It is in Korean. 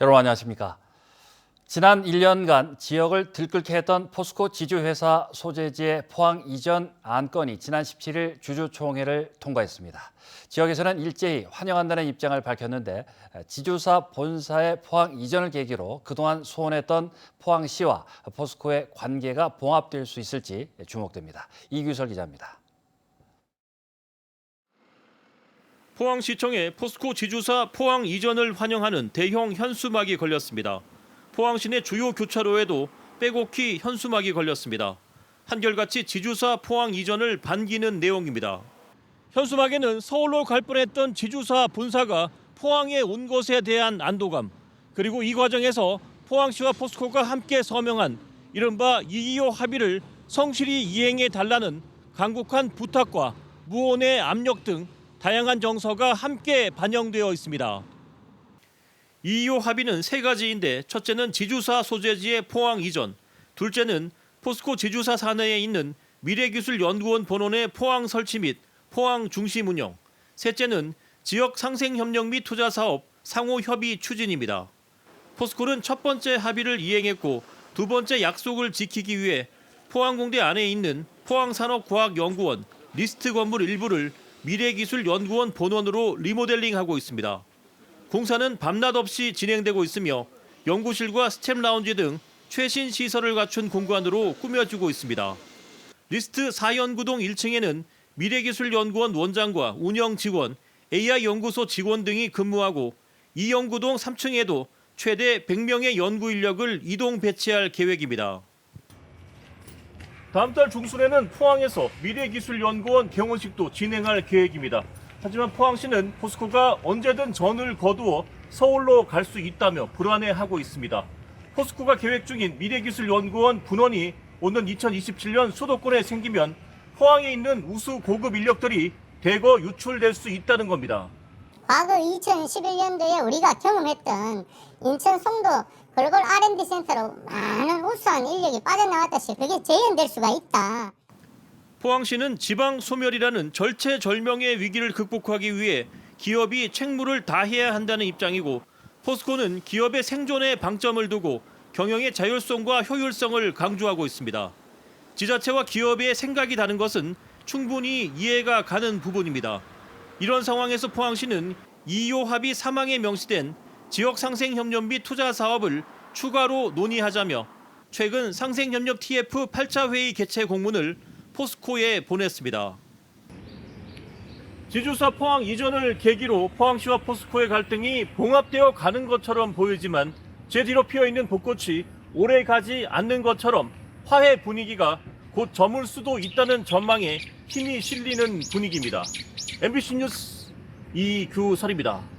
여러분 안녕하십니까? 지난 1년간 지역을 들끓게 했던 포스코 지주회사 소재지의 포항 이전 안건이 지난 17일 주주총회를 통과했습니다. 지역에서는 일제히 환영한다는 입장을 밝혔는데 지주사 본사의 포항 이전을 계기로 그동안 소원했던 포항시와 포스코의 관계가 봉합될 수 있을지 주목됩니다. 이규설 기자입니다. 포항시청에 포스코 지주사 포항 이전을 환영하는 대형 현수막이 걸렸습니다. 포항시 내 주요 교차로에도 빼곡히 현수막이 걸렸습니다. 한결같이 지주사 포항 이전을 반기는 내용입니다. 현수막에는 서울로 갈 뻔했던 지주사 본사가 포항에 온 것에 대한 안도감, 그리고 이 과정에서 포항시와 포스코가 함께 서명한 이른바 225 합의를 성실히 이행해 달라는 강국한 부탁과 무언의 압력 등 다양한 정서가 함께 반영되어 있습니다. 225 합의는 세 가지인데 첫째는 지주사 소재지의 포항 이전, 둘째는 포스코 지주사 사내에 있는 미래기술연구원 본원의 포항 설치 및 포항 중심 운영, 셋째는 지역 상생 협력 및 투자 사업 상호 협의 추진입니다. 포스코는 첫 번째 합의를 이행했고 두 번째 약속을 지키기 위해 포항공대 안에 있는 포항산업과학연구원 리스트 건물 일부를 미래기술연구원 본원으로 리모델링하고 있습니다. 공사는 밤낮 없이 진행되고 있으며 연구실과 스텝 라운지 등 최신 시설을 갖춘 공간으로 꾸며지고 있습니다. 리스트 4연구동 1층에는 미래기술연구원 원장과 운영 직원, AI 연구소 직원 등이 근무하고 2연구동 3층에도 최대 100명의 연구 인력을 이동 배치할 계획입니다. 다음 달 중순에는 포항에서 미래기술연구원 개원식도 진행할 계획입니다. 하지만 포항시는 포스코가 언제든 전을 거두어 서울로 갈 수 있다며 불안해하고 있습니다. 포스코가 계획 중인 미래기술연구원 분원이 오는 2027년 수도권에 생기면 포항에 있는 우수 고급 인력들이 대거 유출될 수 있다는 겁니다. 과거 2011년도에 우리가 경험했던 인천 송도 골골 R&D 센터로 많은 우수한 인력이 빠져나왔다시 그게 재현될 수가 있다. 포항시는 지방 소멸이라는 절체절명의 위기를 극복하기 위해 기업이 책무를 다해야 한다는 입장이고 포스코는 기업의 생존에 방점을 두고 경영의 자율성과 효율성을 강조하고 있습니다. 지자체와 기업의 생각이 다른 것은 충분히 이해가 가는 부분입니다. 이런 상황에서 포항시는 2호 합의 사망에 명시된 지역 상생 협력 및 투자 사업을 추가로 논의하자며 최근 상생 협력 TF 8차 회의 개최 공문을 포스코에 보냈습니다. 지주사 포항 이전을 계기로 포항시와 포스코의 갈등이 봉합되어 가는 것처럼 보이지만 제 뒤로 피어 있는 벚꽃이 오래 가지 않는 것처럼 화해 분위기가 곧 저물 수도 있다는 전망에 힘이 실리는 분위기입니다. MBC 뉴스 이규설입니다.